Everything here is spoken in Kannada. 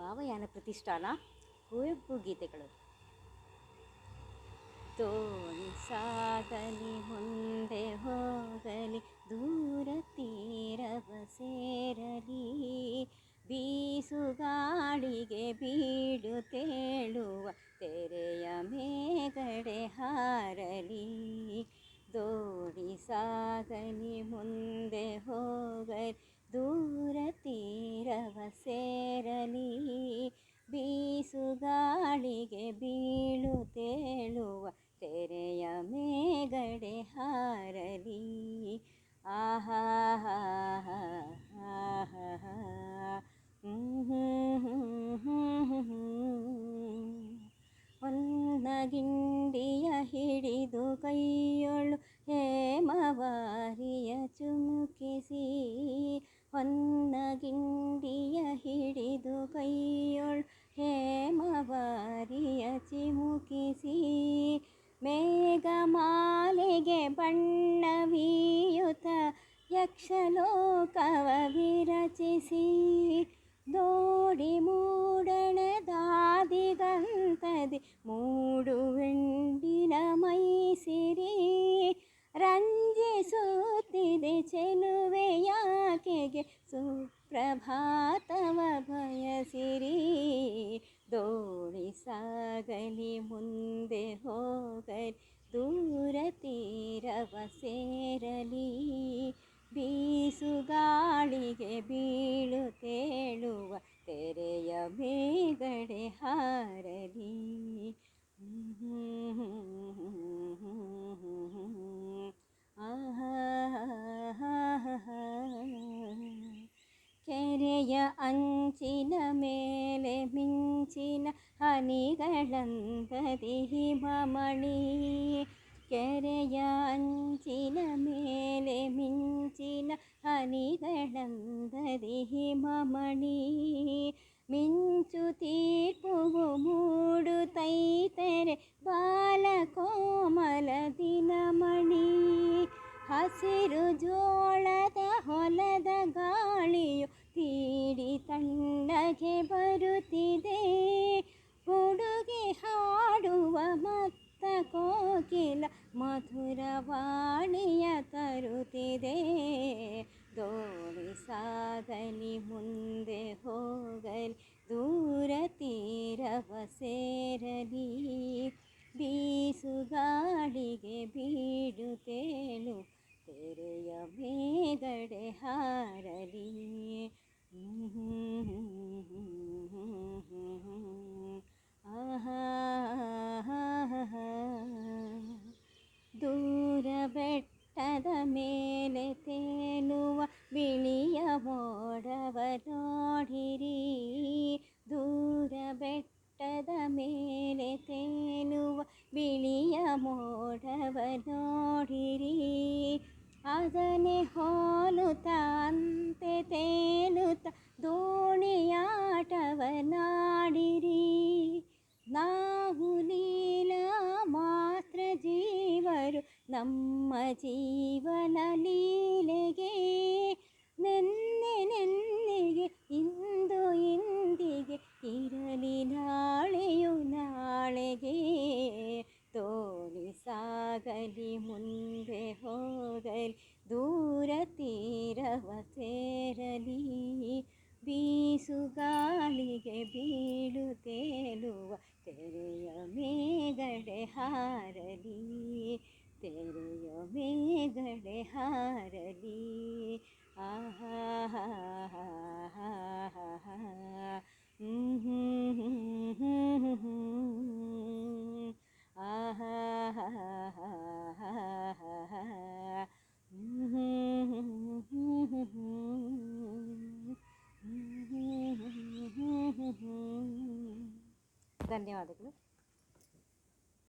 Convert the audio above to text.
ಭಾವಯಾನ ಪ್ರತಿಷ್ಠಾನ, ಕುವೆಂಪು ಗೀತೆಗಳು. ತೋಣಿ ಸಾಗಲಿ, ಮುಂದೆ ಹೋಗಲಿ, ದೂರ ತೀರವ ಸೇರಲಿ. ಬೀಸುಗಾಳಿಗೆ ಬೀಡು ತೇಳುವ ತೆರೆಯ ಮೇಗಡೆ ಹಾರಲಿ. ದೋಣಿ ಸಾಗಲಿ, ಮುಂದೆ ಹೋಗಲಿ ದೂರ ತೀರವ ಸೇರಲಿ ಬೀಸುಗಾಳಿಗೆ ಬೀಳು ತೇಳುವ ತೆರೆಯ ಮೇಗಡೆ ಹಾರಲಿ. ಆಹಾ ಹೊನ್ನಗಿಂಡಿಯ ಹಿಡಿದು ಕೈಯೊಳು ಹೇಮವಾರಿಯ ಚುಮುಕಿಸಿ ಹೊನ್ನಗಿಂಡಿಯ ಹಿಡಿದು ಕೈಯೊಳು ಹೇಮವಾರಿಯ ಚಿಮುಕಿಸಿ ಮೇಘಮಾಲೆಗೆ ಬಣ್ಣವೀಯುತ ಯಕ್ಷಲೋಕವ ವಿರಚಿಸಿ ದೋಡಿ ಮೂಡಣದಾದಿಗಂತದಿ ಮೂಡುವೆಂಡಿನ ಮೈಸಿರಿ ರಂಜಿಸುತ್ತಿದೆ ಚೆಲುವೆಯಾಕೆಗೆ ಸುಪ್ರಭಾತವ ಬಯಸಿರಿ ದೋಣಿ ಸಾಗಲಿ ಮುಂದೆ ಹೋಗಲಿ ದೂರ ತೀರವ ಸೇರಲಿ ಬೀಸುಗಾಳಿಗೆ ಕೆರೆಯ ಅಂಚಿನ ಮೇಲೆ ಮಿಂಚಿನ ಹನಿಗಳಂದದಿ ಹಿಮಮಣಿ ಕೆರೆಯ ಅಂಚಿನ ಮೇಲೆ ಮಿಂಚಿನ ಹನಿಗಳಂದದಿ ಹಿಮಮಣಿ ಮಿಂಚು ತೀರ್ಪುವು ಮೂಡುತ್ತೈತರೆ ಬಾಲ ಕೋಮಲ ದಿನಮಣಿ ಹಸಿರು ಜೋಳದ ಹೊಲದ ಗಾಳಿಯು ತೀಡಿ ತಣ್ಣಗೆ ಬರುತ್ತಿದೆ. ಹುಡುಗಿ ಹಾಡುವ ಮತ್ತ ಕೋಕಿಲ ಮಧುರವಾಣಿಯ ತರುತ್ತಿದೆ. ದೋಣಿ ಸಾಗಲಿ ಮುಂದೆ ಹೋಗಲಿ, ದೂರ ತೀರವ ಸೇರಲಿ. ಬೀಸುಗಾಡಿಗೆ ಬೀಡು ತೆರೆಯ ಮೇಗಡೆ ಹಾರಲಿ. ದೂರ ಬೆಟ್ಟದ ಮೇಲೆ ತೇಲುವ ಬಿಳಿಯ ಮೋಡವ ನೋಡಿರಿ ದೂರ ಬೆಟ್ಟದ ಮೇಲೆ ತೇಲುವ ಬಿಳಿಯ ಮೋಡವ ನೋಡಿರಿ ಅದನ್ನೇ ಹೋಲುತ್ತ ನಮ್ಮ ಜೀವನ ಲೀಲೆಗೆ ನೆನ್ನೆ ನೆನ್ನೆಗೆ ಇಂದು ಇಂದಿಗೆ ಇರಲಿ ನಾಳೆಯು ನಾಳೆಗೆ ತೋಣಿ ಸಾಗಲಿ ಮುಂದೆ ಹೋಗಲಿ ದೂರ ತೀರವ ಸೇರಲಿ ಬೀಸುಗಾಳಿಗೆ ಬೀಳು ತೇಲುವ ತೆರೆಯ ಮೇಗಡೆ ಹಾರಲಿ ತೆರೆಯ ಮೇಗಡೆ ಹಾರಲಿ ಆಹಾ ಆಹಾ ಧನ್ಯವಾದಗಳು